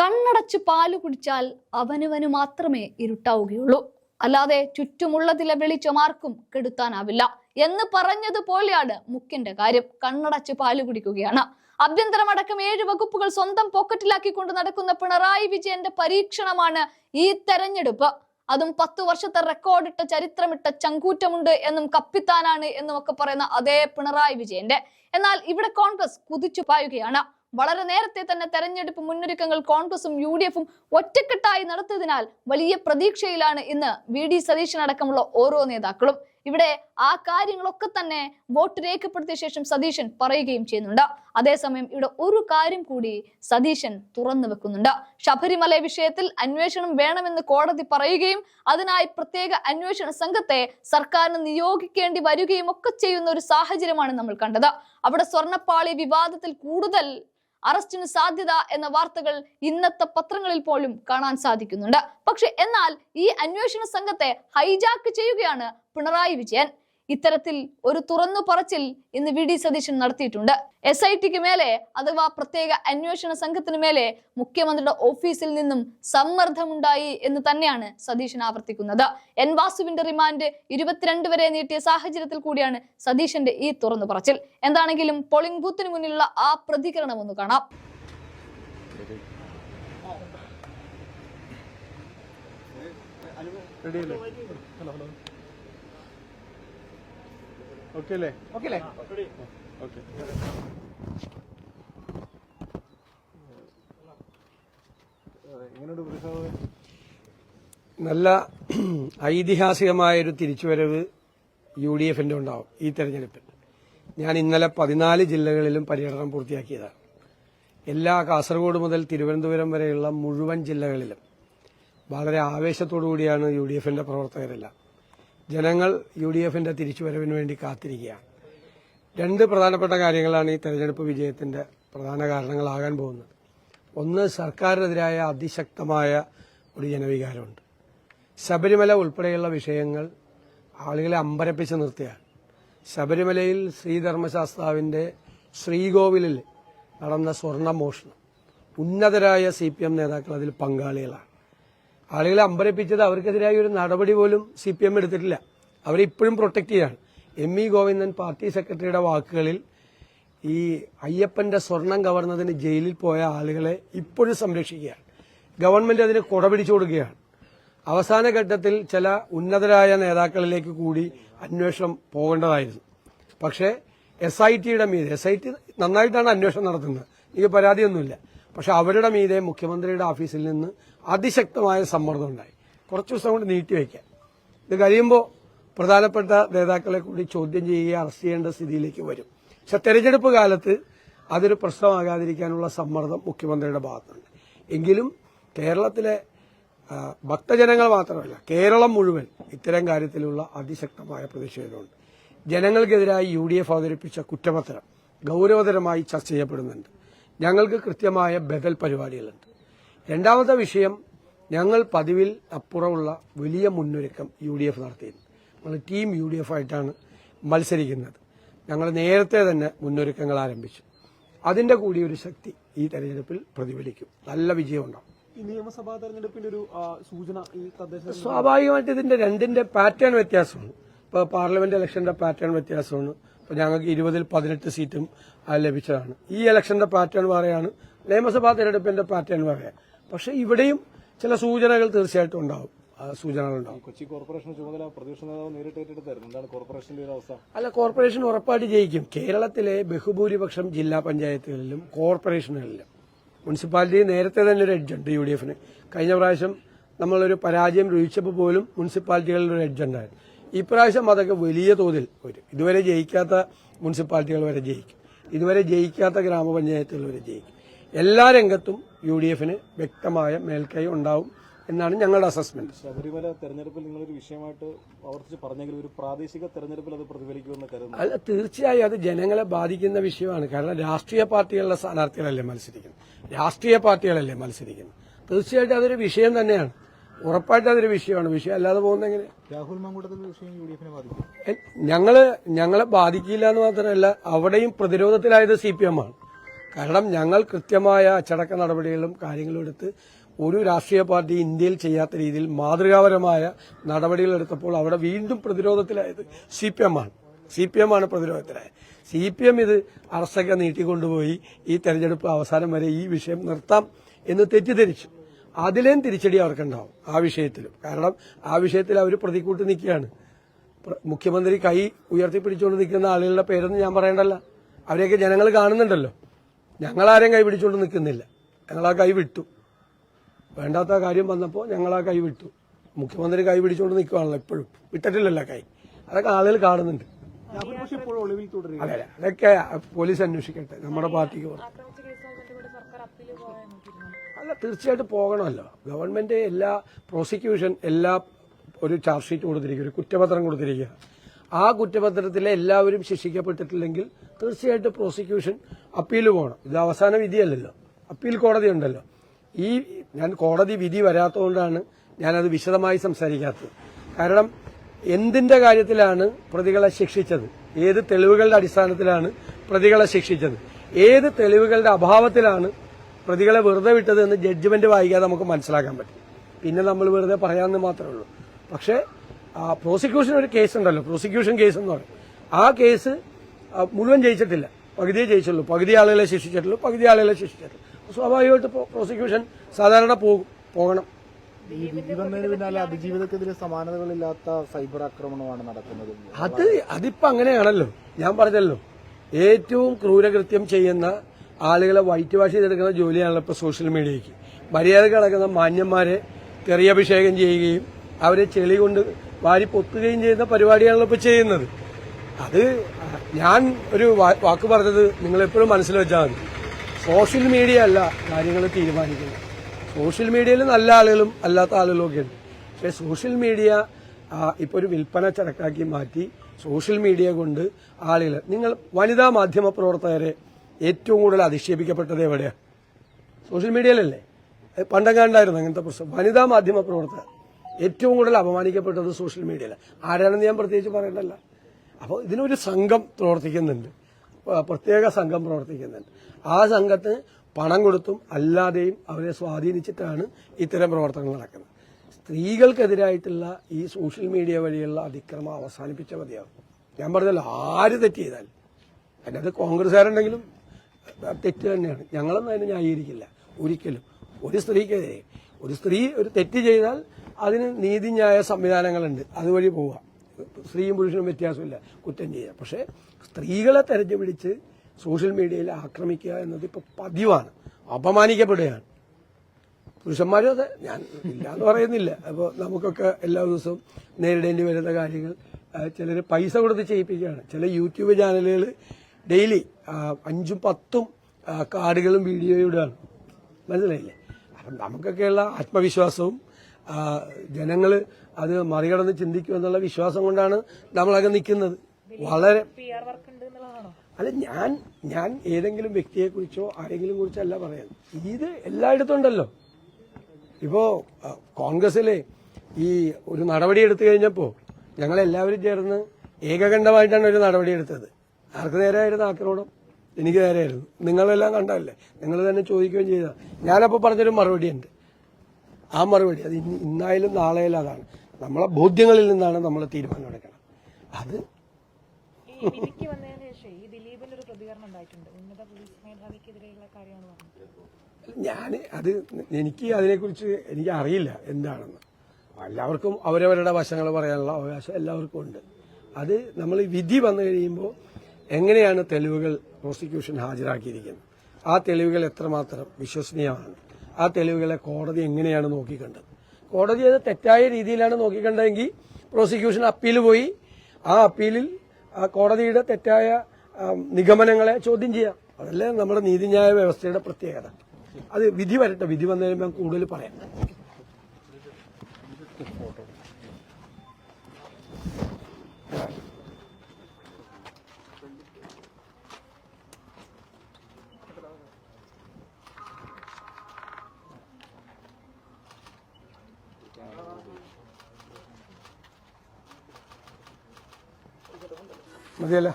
കണ്ണടച്ച് പാൽ കുടിച്ചാൽ അവനവന് മാത്രമേ ഇരുട്ടാവുകയുള്ളൂ. അല്ലാതെ ചുറ്റുമുള്ളതിലെ വെളിച്ചം ആർക്കും കെടുത്താനാവില്ല. എന്ന് പറഞ്ഞതുപോലെയാണ് മുക്കിന്റെ കാര്യം. കണ്ണടച്ച് പാൽ കുടിക്കുകയാണ്. ആഭ്യന്തരമടക്കം ഏഴ് വകുപ്പുകൾ സ്വന്തം പോക്കറ്റിലാക്കിക്കൊണ്ട് നടക്കുന്ന പിണറായി വിജയന്റെ പരീക്ഷണമാണ് ഈ തെരഞ്ഞെടുപ്പ്. അതും പത്തു വർഷത്തെ റെക്കോർഡിട്ട ചരിത്രമിട്ട ചങ്കൂറ്റമുണ്ട് എന്നും കപ്പിത്താനാണ് എന്നും ഒക്കെ പറയുന്ന അതേ പിണറായി വിജയന്റെ. എന്നാൽ ഇവിടെ കോൺഗ്രസ് കുതിച്ചു പായുകയാണ്. വളരെ നേരത്തെ തന്നെ തെരഞ്ഞെടുപ്പ് മുന്നൊരുക്കങ്ങൾ കോൺഗ്രസും യു ഡി എഫും ഒറ്റക്കെട്ടായി നടത്തിയതിനാൽ വലിയ പ്രതീക്ഷയിലാണ് ഇന്ന് വി ഡി സതീശൻ അടക്കമുള്ള ഓരോ നേതാക്കളും. ഇവിടെ ആ കാര്യങ്ങളൊക്കെ തന്നെ വോട്ട് രേഖപ്പെടുത്തിയ ശേഷം സതീശൻ പറയുകയും ചെയ്യുന്നുണ്ട്. അതേസമയം ഇവിടെ ഒരു കാര്യം കൂടി സതീശൻ തുറന്നു വെക്കുന്നുണ്ട്. ശബരിമല വിഷയത്തിൽ അന്വേഷണം വേണമെന്ന് കോടതി പറയുകയും അതിനായി പ്രത്യേക അന്വേഷണ സംഘത്തെ സർക്കാരിന് നിയോഗിക്കേണ്ടി വരികയും ഒക്കെ ചെയ്യുന്ന ഒരു സാഹചര്യമാണ് നമ്മൾ കണ്ടത്. അവിടെ സ്വർണപ്പാളി വിവാദത്തിൽ കൂടുതൽ അറസ്റ്റിന് സാധ്യത എന്ന വാർത്തകൾ ഇന്നത്തെ പത്രങ്ങളിൽ പോലും കാണാൻ സാധിക്കുന്നുണ്ട്. പക്ഷെ എന്നാൽ ഈ അന്വേഷണ സംഘത്തെ ഹൈജാക്ക് ചെയ്യുകയാണ് പിണറായി വിജയൻ. ഇത്തരത്തിൽ ഒരു തുറന്നു പറച്ചിൽ ഇന്ന് വി ഡി സതീശൻ നടത്തിയിട്ടുണ്ട്. എസ് ഐ ടിക്ക് മേലെ അഥവാ പ്രത്യേക അന്വേഷണ സംഘത്തിന് മേലെ മുഖ്യമന്ത്രിയുടെ ഓഫീസിൽ നിന്നും സമ്മർദ്ദമുണ്ടായി എന്ന് തന്നെയാണ് സതീശൻ ആവർത്തിക്കുന്നത്. എൻ വാസുവിന്റെ റിമാൻഡ് ഇരുപത്തിരണ്ട് വരെ നീട്ടിയ സാഹചര്യത്തിൽ കൂടിയാണ് സതീശന്റെ ഈ തുറന്നു പറച്ചിൽ. എന്താണെങ്കിലും പോളിംഗ് ബൂത്തിന് മുന്നിലുള്ള ആ പ്രതികരണം ഒന്ന് കാണാം. Hello hello. ഓക്കെ അല്ലേ ഓക്കെ. അല്ലേ ഓക്കെ നല്ല ഐതിഹാസികമായൊരു തിരിച്ചുവരവ് യു ഡി എഫിന്റെ ഉണ്ടാവും ഈ തെരഞ്ഞെടുപ്പിൽ. ഞാൻ ഇന്നലെ പതിനാല് ജില്ലകളിലും പര്യടനം പൂർത്തിയാക്കിയതാണ്. എല്ലാ കാസർഗോഡ് മുതൽ തിരുവനന്തപുരം വരെയുള്ള മുഴുവൻ ജില്ലകളിലും വളരെ ആവേശത്തോടു കൂടിയാണ് യു ഡി എഫിന്റെ പ്രവർത്തകരെല്ലാം. ജനങ്ങൾ യു ഡി എഫിന്റെ തിരിച്ചുവരവിന് വേണ്ടി കാത്തിരിക്കുകയാണ്. രണ്ട് പ്രധാനപ്പെട്ട കാര്യങ്ങളാണ് ഈ തെരഞ്ഞെടുപ്പ് വിജയത്തിന്റെ പ്രധാന കാരണങ്ങളാകാൻ പോകുന്നത്. ഒന്ന് സർക്കാരിനെതിരായ അതിശക്തമായ ഒരു ജനവികാരമുണ്ട്. ശബരിമല ഉൾപ്പെടെയുള്ള വിഷയങ്ങൾ ആളുകളെ അമ്പരപ്പിച്ച് നിർത്തിയാണ് ശബരിമലയിൽ ശ്രീധർമ്മശാസ്താവിന്റെ ശ്രീകോവിലിൽ നടന്ന സ്വർണമോഷണം ഉന്നതരായ സി പി എം നേതാക്കൾ അതിൽ പങ്കാളികളാണ്. ആളുകളെ അമ്പരപ്പിച്ചത് അവർക്കെതിരായ ഒരു നടപടി പോലും സി പി എം എടുത്തിട്ടില്ല. അവരെ ഇപ്പോഴും പ്രൊട്ടക്ട് ചെയ്യാണ്. എം ഇ ഗോവിന്ദൻ പാർട്ടി സെക്രട്ടറിയുടെ വാക്കുകളിൽ ഈ അയ്യപ്പന്റെ സ്വർണം കവർന്നതിന് ജയിലിൽ പോയ ആളുകളെ ഇപ്പോഴും സംരക്ഷിക്കുകയാണ്. ഗവൺമെന്റ് അതിന് കുടപിടിച്ചു കൊടുക്കുകയാണ്. അവസാന ഘട്ടത്തിൽ ചില ഉന്നതരായ നേതാക്കളിലേക്ക് കൂടി അന്വേഷണം പോകേണ്ടതായിരുന്നു. പക്ഷേ എസ് ഐ ടിയുടെ മീതെ എസ് ഐ ടി നന്നായിട്ടാണ് അന്വേഷണം നടത്തുന്നത്. എനിക്ക് പരാതിയൊന്നുമില്ല. പക്ഷെ അവരുടെ മീതെ മുഖ്യമന്ത്രിയുടെ ഓഫീസിൽ നിന്ന് അതിശക്തമായ സമ്മർദ്ദം ഉണ്ടായി. കുറച്ച് ദിവസം കൊണ്ട് നീട്ടിവെക്കാം ഇത് കഴിയുമ്പോൾ പ്രധാനപ്പെട്ട നേതാക്കളെ കൂടി ചോദ്യം ചെയ്യുകയും അറസ്റ്റ് ചെയ്യേണ്ട സ്ഥിതിയിലേക്ക് വരും. പക്ഷെ തെരഞ്ഞെടുപ്പ് കാലത്ത് അതൊരു പ്രശ്നമാകാതിരിക്കാനുള്ള സമ്മർദ്ദം മുഖ്യമന്ത്രിയുടെ ഭാഗത്തുണ്ട്. എങ്കിലും കേരളത്തിലെ ഭക്തജനങ്ങൾ മാത്രമല്ല കേരളം മുഴുവൻ ഇത്തരം കാര്യത്തിലുള്ള അതിശക്തമായ പ്രതിഷേധമുണ്ട്. ജനങ്ങൾക്കെതിരായി യു ഡി എഫ് അവതരിപ്പിച്ച കുറ്റപത്രം ഗൌരവതരമായി ചർച്ച ചെയ്യപ്പെടുന്നുണ്ട്. ഞങ്ങൾക്ക് കൃത്യമായ ബദൽ പരിപാടികളുണ്ട്. രണ്ടാമത്തെ വിഷയം ഞങ്ങൾ പതിവിൽ അപ്പുറമുള്ള വലിയ മുന്നൊരുക്കം യു ഡി എഫ് നടത്തിയിരുന്നു. ഞങ്ങൾ ടീം യു ഡി എഫ് ആയിട്ടാണ് മത്സരിക്കുന്നത്. ഞങ്ങൾ നേരത്തെ തന്നെ മുന്നൊരുക്കങ്ങൾ ആരംഭിച്ചു. അതിന്റെ കൂടി ഒരു ശക്തി ഈ തെരഞ്ഞെടുപ്പിൽ പ്രതിഫലിക്കും. നല്ല വിജയം ഉണ്ടാവും ഈ നിയമസഭാ തെരഞ്ഞെടുപ്പിന്റെ ഒരു സൂചന ഈ തദ്ദേശ സ്വാഭാവികമായിട്ട് ഇതിന്റെ രണ്ടിന്റെ പാറ്റേൺ വ്യത്യാസമാണ്. ഇപ്പൊ പാർലമെന്റ് ഇലക്ഷന്റെ പാറ്റേൺ വ്യത്യാസമാണ്. ഇപ്പൊ ഞങ്ങൾക്ക് ഇരുപതിൽ പതിനെട്ട് സീറ്റും ലഭിച്ചതാണ്. ഈ ഇലക്ഷന്റെ പാറ്റേൺ വേറെയാണ്. നിയമസഭാ തെരഞ്ഞെടുപ്പിന്റെ പാറ്റേൺ വേറെ പക്ഷെ ഇവിടെയും ചില സൂചനകൾ തീർച്ചയായിട്ടും ഉണ്ടാവും. ഉണ്ടാവും. കൊച്ചി കോർപ്പറേഷൻ ചുമതല പ്രതിപക്ഷ നേതാവ് നേരിട്ട് ഏറ്റെടുത്തായിരുന്നു എന്താണ് കോർപ്പറേഷന്റെ ഒരു അവസ്ഥ? അല്ല കോർപ്പറേഷൻ ഉറപ്പായിട്ട് ജയിക്കും. കേരളത്തിലെ ബഹുഭൂരിപക്ഷം ജില്ലാ പഞ്ചായത്തുകളിലും കോർപ്പറേഷനുകളിലും. മുനിസിപ്പാലിറ്റി നേരത്തെ തന്നെ ഒരു എഡ്ജുണ്ട് യു ഡി എഫിന് കഴിഞ്ഞ പ്രാവശ്യം നമ്മളൊരു പരാജയം രൂപിച്ചപ്പോൾ പോലും മുനിസിപ്പാലിറ്റികളിൽ ഒരു എഡ്ജ് ഉണ്ടായിരുന്നു. ഇപ്രാവശ്യം അതൊക്കെ വലിയ തോതിൽ വരും. ഇതുവരെ ജയിക്കാത്ത മുനിസിപ്പാലിറ്റികൾ വരെ ജയിക്കും. ഇതുവരെ ജയിക്കാത്ത ഗ്രാമപഞ്ചായത്തുകൾ വരെ ജയിക്കും. എല്ലാ രംഗത്തും യു ഡി എഫിന് വ്യക്തമായ മേൽക്കൈ ഉണ്ടാവും എന്നാണ് ഞങ്ങളുടെ അസസ്മെന്റ് ശബരിമല തെരഞ്ഞെടുപ്പിൽ നിങ്ങളൊരു വിഷയമായിട്ട് ആവർത്തിച്ച് പറഞ്ഞെങ്കിൽ ഒരു പ്രാദേശിക തെരഞ്ഞെടുപ്പിൽ അത് പ്രതിഫലിക്കുമെന്ന് കരുതുന്നു. അല്ല തീർച്ചയായും അത് ജനങ്ങളെ ബാധിക്കുന്ന വിഷയമാണ്. കാരണം രാഷ്ട്രീയ പാർട്ടികളുടെ സ്ഥാനാർത്ഥികളല്ലേ മത്സരിക്കുന്നത്? രാഷ്ട്രീയ പാർട്ടികളല്ലേ മത്സരിക്കുന്നത്? തീർച്ചയായിട്ടും അതൊരു വിഷയം തന്നെയാണ്. ഉറപ്പായിട്ട് അതൊരു വിഷയമാണ്. വിഷയം അല്ലാതെ പോകുന്നെങ്കിൽ രാഹുൽ മാങ്കൂട്ടത്തിന്റെ വിഷയം യു ഡി എഫിനെ ബാധിക്കും ഞങ്ങൾ ഞങ്ങളെ ബാധിക്കില്ല എന്ന് മാത്രമല്ല അവിടെയും പ്രതിരോധത്തിലായത് സി പി എം ആണ്. കാരണം ഞങ്ങൾ കൃത്യമായ അച്ചടക്ക നടപടികളും കാര്യങ്ങളും എടുത്ത് ഒരു രാഷ്ട്രീയ പാർട്ടി ഇന്ത്യയിൽ ചെയ്യാത്ത രീതിയിൽ മാതൃകാപരമായ നടപടികൾ എടുത്തപ്പോൾ അവിടെ വീണ്ടും പ്രതിരോധത്തിലായത് സി പി എം ആണ്. സി പി എം ആണ് പ്രതിരോധത്തിലായത്. സി പി എം ഇത് അറസ്റ്റൊക്കെ നീട്ടിക്കൊണ്ടുപോയി. ഈ തെരഞ്ഞെടുപ്പ് അവസാനം വരെ ഈ വിഷയം നിർത്താം എന്ന് തെറ്റിദ്ധരിച്ചു. അതിലേം തിരിച്ചടി അവർക്കുണ്ടാവും ആ വിഷയത്തിലും. കാരണം ആ വിഷയത്തിൽ അവർ പ്രതിക്കൂട്ട് നിൽക്കുകയാണ്. മുഖ്യമന്ത്രി കൈ ഉയർത്തിപ്പിടിച്ചുകൊണ്ട് നിൽക്കുന്ന ആളുകളുടെ പേരൊന്നും ഞാൻ പറയണ്ടല്ല. അവരെയൊക്കെ ജനങ്ങൾ കാണുന്നുണ്ടല്ലോ. ഞങ്ങളാരെയും കൈ പിടിച്ചുകൊണ്ട് നിൽക്കുന്നില്ല. ഞങ്ങൾ ആ കൈ വിട്ടു. വേണ്ടാത്ത കാര്യം വന്നപ്പോൾ ഞങ്ങൾ ആ കൈ വിട്ടു. മുഖ്യമന്ത്രി കൈ പിടിച്ചുകൊണ്ട് നിൽക്കുകയാണല്ലോ ഇപ്പോഴും. വിട്ടിട്ടില്ലല്ലോ കൈ. അതൊക്കെ ആളുകൾ കാണുന്നുണ്ട്. അതെ അതൊക്കെ പോലീസ് അന്വേഷിക്കട്ടെ. നമ്മുടെ പാർട്ടിക്ക് അല്ല തീർച്ചയായിട്ടും പോകണമല്ലോ. ഗവൺമെന്റ് എല്ലാ പ്രോസിക്യൂഷൻ എല്ലാ ഒരു ചാർജ് ഷീറ്റ് കൊടുത്തിരിക്കുക ഒരു കുറ്റപത്രം കൊടുത്തിരിക്കുക. ആ കുറ്റപത്രത്തിലെ എല്ലാവരും ശിക്ഷിക്കപ്പെട്ടിട്ടില്ലെങ്കിൽ തീർച്ചയായിട്ടും പ്രോസിക്യൂഷൻ അപ്പീൽ പോകണം. ഇത് അവസാന വിധിയല്ലല്ലോ. അപ്പീൽ കോടതി ഉണ്ടല്ലോ. ഈ ഞാൻ കോടതി വിധി വരാത്തതുകൊണ്ടാണ് ഞാനത് വിശദമായി സംസാരിക്കാത്തത്. കാരണം എന്തിന്റെ കാര്യത്തിലാണ് പ്രതികളെ ശിക്ഷിച്ചത്? ഏത് തെളിവുകളുടെ അടിസ്ഥാനത്തിലാണ് പ്രതികളെ ശിക്ഷിച്ചത്? ഏത് തെളിവുകളുടെ അഭാവത്തിലാണ് പ്രതികളെ വെറുതെ വിട്ടത് എന്ന് ജഡ്ജ്മെന്റ് വായിക്കാതെ നമുക്ക് മനസ്സിലാക്കാൻ പറ്റും. പിന്നെ നമ്മൾ വെറുതെ പറയാമെന്ന് മാത്രമേ ഉള്ളൂ. പക്ഷേ പ്രോസിക്യൂഷൻ ഒരു കേസ് ഉണ്ടല്ലോ. പ്രോസിക്യൂഷൻ കേസ് എന്ന് പറയും. ആ കേസ് മുഴുവൻ ജയിച്ചിട്ടില്ല. പകുതിയെ ജയിച്ചുള്ളൂ. പകുതി ആളുകളെ ശിക്ഷിച്ചിട്ടുള്ളൂ പകുതി ആളുകളെ ശിക്ഷിച്ചിട്ടുള്ളൂ. സ്വാഭാവികമായിട്ട് പ്രോസിക്യൂഷൻ സാധാരണ പോകും പോകണം. പിന്നാലെ അതിജീവിതക്കെതിരെ സമാനതകളില്ലാത്ത സൈബർ ആക്രമണമാണ് നടക്കുന്നത്. അത് അതിപ്പോ അങ്ങനെയാണല്ലോ. ഞാൻ പറഞ്ഞല്ലോ. ഏറ്റവും ക്രൂരകൃത്യം ചെയ്യുന്ന ആളുകളെ വൈറ്റ് വാഷ് ചെയ്തെടുക്കുന്ന ജോലിയാണല്ലോ ഇപ്പൊ സോഷ്യൽ മീഡിയയ്ക്ക് മര്യാദ കിടക്കുന്ന മാന്യന്മാരെ തെറിയഭിഷേകം ചെയ്യുകയും അവരെ ചെളി കൊണ്ട് വാരി പൊത്തുകയും ചെയ്യുന്ന പരിപാടിയാണല്ലോ ഇപ്പൊ ചെയ്യുന്നത്. അത് ഞാൻ ഒരു വാക്ക് പറഞ്ഞത് നിങ്ങൾ എപ്പോഴും മനസ്സിൽ വെച്ചാൽ മതി. സോഷ്യൽ മീഡിയ അല്ല കാര്യങ്ങൾ തീരുമാനിക്കുന്നത്. സോഷ്യൽ മീഡിയയിൽ നല്ല ആളുകളും അല്ലാത്ത ആളുകളും ഒക്കെ ഉണ്ട്. പക്ഷേ സോഷ്യൽ മീഡിയ ഇപ്പോൾ ഒരു വിൽപ്പന ചടക്കാക്കി മാറ്റി സോഷ്യൽ മീഡിയ കൊണ്ട് ആളുകൾ നിങ്ങൾ വനിതാ മാധ്യമ പ്രവർത്തകരെ ഏറ്റവും കൂടുതൽ അധിക്ഷേപിക്കപ്പെട്ടത് എവിടെയാണ് സോഷ്യൽ മീഡിയയിലല്ലേ? പണ്ടങ്ങാണ്ടായിരുന്നു അങ്ങനത്തെ പ്രശ്നം. വനിതാ മാധ്യമ പ്രവർത്തകർ. ഏറ്റവും കൂടുതൽ അപമാനിക്കപ്പെട്ടത് സോഷ്യൽ മീഡിയയിൽ ആരാണെന്ന് ഞാൻ പ്രത്യേകിച്ച് പറയണ്ടല്ല അപ്പോൾ ഇതിനൊരു സംഘം പ്രവർത്തിക്കുന്നുണ്ട്. പ്രത്യേക സംഘം പ്രവർത്തിക്കുന്നുണ്ട്. ആ സംഘത്തിന് പണം കൊടുത്തും അല്ലാതെയും അവരെ സ്വാധീനിച്ചിട്ടാണ് ഇത്തരം പ്രവർത്തനങ്ങൾ നടക്കുന്നത്. സ്ത്രീകൾക്കെതിരായിട്ടുള്ള ഈ സോഷ്യൽ മീഡിയ വഴിയുള്ള അതിക്രമം അവസാനിപ്പിച്ച മതിയാവും. ഞാൻ പറഞ്ഞല്ലോ ആര് തെറ്റ് ചെയ്താൽ അതിനകത്ത് കോൺഗ്രസ്സുകാരുണ്ടെങ്കിലും തെറ്റ് തന്നെയാണ്. ഞങ്ങളൊന്നും അതിനെ ന്യായീകരിക്കില്ല. ഒരിക്കലും. ഒരു സ്ത്രീക്കെതിരെ. ഒരു സ്ത്രീ ഒരു തെറ്റ് ചെയ്താൽ അതിന് നീതിന്യായ സംവിധാനങ്ങളുണ്ട്. അതുവഴി പോവുക. സ്ത്രീയും പുരുഷനും വ്യത്യാസമില്ല. കുറ്റം ചെയ്യുക. പക്ഷേ സ്ത്രീകളെ തെരഞ്ഞു പിടിച്ച് സോഷ്യൽ മീഡിയയിൽ ആക്രമിക്കുക എന്നത് ഇപ്പോൾ പതിവാണ്. അപമാനിക്കപ്പെടുകയാണ്. പുരുഷന്മാരും അതെ. ഞാൻ ഇല്ല എന്ന് പറയുന്നില്ല. അപ്പോൾ നമുക്കൊക്കെ എല്ലാ ദിവസവും നേരിടേണ്ടി വരുന്ന കാര്യങ്ങൾ ചിലർ പൈസ കൊടുത്ത് ചെയ്യിപ്പിക്കുകയാണ്. ചില യൂട്യൂബ് ചാനലുകൾ ഡെയിലി അഞ്ചും പത്തും കാർഡുകളും വീഡിയോയും ഇടുകയാണ്. മനസ്സിലായില്ലേ? അപ്പം നമുക്കൊക്കെയുള്ള ആത്മവിശ്വാസവും ജനങ്ങൾ അത് മറികടന്ന് ചിന്തിക്കും എന്നുള്ള വിശ്വാസം കൊണ്ടാണ് നമ്മളൊക്കെ നിൽക്കുന്നത്. വളരെ അല്ല ഞാൻ ഞാൻ ഏതെങ്കിലും വ്യക്തിയെക്കുറിച്ചോ ആരെങ്കിലും കുറിച്ചോ അല്ല പറയാൻ ഇത് എല്ലായിടത്തും ഉണ്ടല്ലോ ഇപ്പോ കോൺഗ്രസിലെ ഈ ഒരു നടപടി എടുത്തു കഴിഞ്ഞപ്പോ ഞങ്ങൾ എല്ലാവരും ചേർന്ന് ഏകകണ്ഠമായിട്ടാണ് ഒരു നടപടി എടുത്തത്. ആർക്ക് നേരെയായിരുന്നു ആക്രമണം എനിക്ക് നേരെയായിരുന്നു. നിങ്ങളെല്ലാം കണ്ടതല്ലേ? നിങ്ങൾ തന്നെ ചോദിക്കുകയും ചെയ്ത. ഞാനപ്പോൾ പറഞ്ഞൊരു മറുപടി ഉണ്ട് ആ മറുപടി അത് ഇന്ന് ഇന്നായാലും നാളെയാലും അതാണ്. നമ്മളെ ബോധ്യങ്ങളിൽ നിന്നാണ് നമ്മൾ തീരുമാനം എടുക്കണം അത് ഞാൻ അത് എനിക്ക് അതിനെക്കുറിച്ച് എനിക്ക് അറിയില്ല എന്താണെന്ന്. എല്ലാവർക്കും അവരവരുടെ വശങ്ങൾ പറയാനുള്ള അവകാശം എല്ലാവർക്കും ഉണ്ട്. അത് നമ്മൾ വിധി വന്നു കഴിയുമ്പോൾ എങ്ങനെയാണ് തെളിവുകൾ പ്രോസിക്യൂഷൻ ഹാജരാക്കിയിരിക്കുന്നത്? ആ തെളിവുകൾ എത്രമാത്രം വിശ്വസനീയമാണ്? ആ തെളിവുകളെ കോടതി എങ്ങനെയാണ് നോക്കിക്കണ്ടത്? കോടതി അത് തെറ്റായ രീതിയിലാണ് നോക്കിക്കണ്ടതെങ്കിൽ പ്രോസിക്യൂഷൻ അപ്പീൽ പോയി. ആ അപ്പീലിൽ ആ കോടതിയുടെ തെറ്റായ നിഗമനങ്ങളെ ചോദ്യം ചെയ്യാം. അതല്ലേ നമ്മുടെ നീതിന്യായ വ്യവസ്ഥയുടെ പ്രത്യേകത. അത് വിധി വരട്ടെ. വിധി വന്നു കഴിയുമ്പോൾ കൂടുതൽ പറയാം. മതിയല്ലോ.